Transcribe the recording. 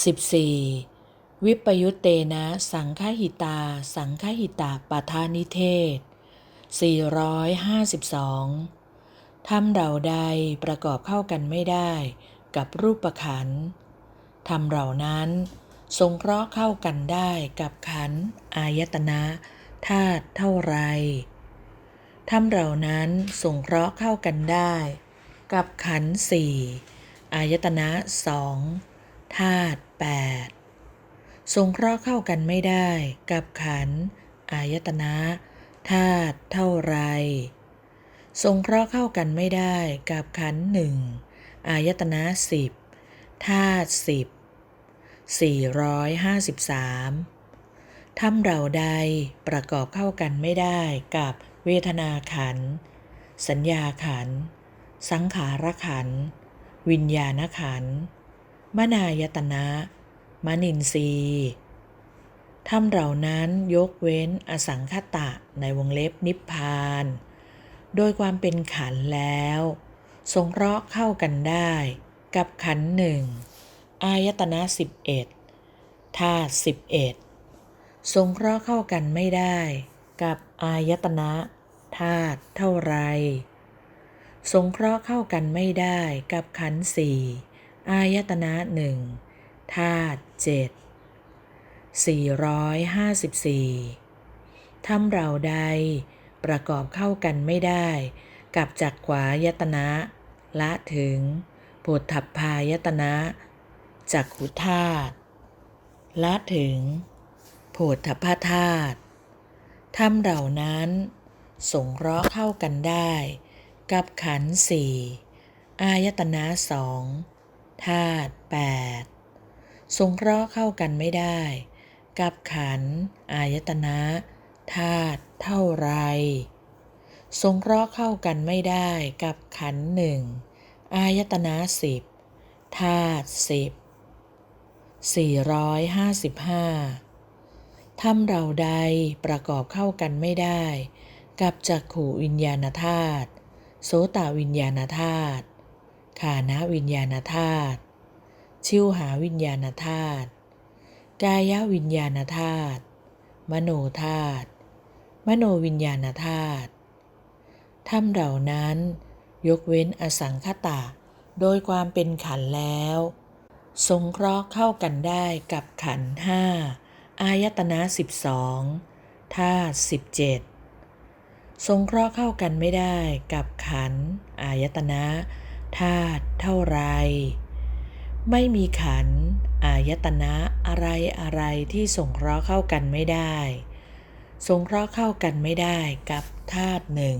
14. วิปยุตเตนะ สังฆหิตา สังฆหิตาปทานิเทศ 452ทำเราใดประกอบเข้ากันไม่ได้กับรูปขันธ์ทำเหล่านั้น สงเคราะห์เข้ากันได้กับขันธ์อายตนะธาตุเท่าไรทำเหล่านั้นสงเคราะห์เข้ากันได้ กับขันธ์สี่อายตนะสอง ธาตุแปดสงเคราะห์เข้ากันไม่ได้กับขัน อายตนะธาตุเท่าไร สงเคราะห์เข้ากันไม่ได้กับขันหนึ่งอายตนะสิบธาตุสิบสี่ร้อยห้าสิบสามทำเราใดประกอบเข้ากันไม่ได้กับเวทนาขัน สัญญาขัน สังขารขัน วิญญาณขันธ์ มนายตนะ มนินทรีย์ทำเหล่านั้นยกเว้นอสังคตะในวงเล็บนิพพาน โดยความเป็นขันแล้ว สงเคราะห์เข้ากันได้ กับขันหนึ่งอายตนะสิบเอ็ดธาตุสิบเอ็ดสงเคราะห์เข้ากันไม่ได้ กับอายตนะธาตุเท่าไร สงเคราะห์เข้ากันไม่ได้กับขันสี่ อายตนะหนึ่งธาตุเจ็ดสี่ร้อยห้าสิบสี่ทำเราใดประกอบเข้ากันไม่ได้ กับจักขวายตนะ ละถึงโพธพายตนะจักขุธาตุละถึง โพธพธาตุทำเหล่านั้น สงเคราะห์เข้ากันได้ กับขันสี่อายตนะสอง ธาตุแปดสงเคราะห์เข้ากันไม่ได้ กับขัน อายตนะธาตุเท่าไร สงเคราะห์เข้ากันไม่ได้กับขันหนึ่งอายตนะสิบธาตุสิบสี่ร้อยห้าสิบห้าทำเราใดประกอบเข้ากันไม่ได้ กับจักขูวิญญาณธาตุโสตวิญญาณธาตุ ขานะวิญญาณธาตุ ชิวหาวิญญาณธาตุ กายวิญญาณธาตุ มโนธาตุ มโนวิญญาณธาตุทำเหล่านั้น ยกเว้นอสังคตะ โดยความเป็นขันแล้ว สงเคราะห์เข้ากันได้กับขันห้า อายตนะสิบสองธาตุสิบเจ็ดสงเคราะห์เข้ากันไม่ได้กับขัน อายตนะ ธาตุเท่าไร ไม่มีขันอายตนะอะไรอะไรที่สงเคราะห์เข้ากันไม่ได้ สงเคราะห์เข้ากันไม่ได้กับธาตุหนึ่ง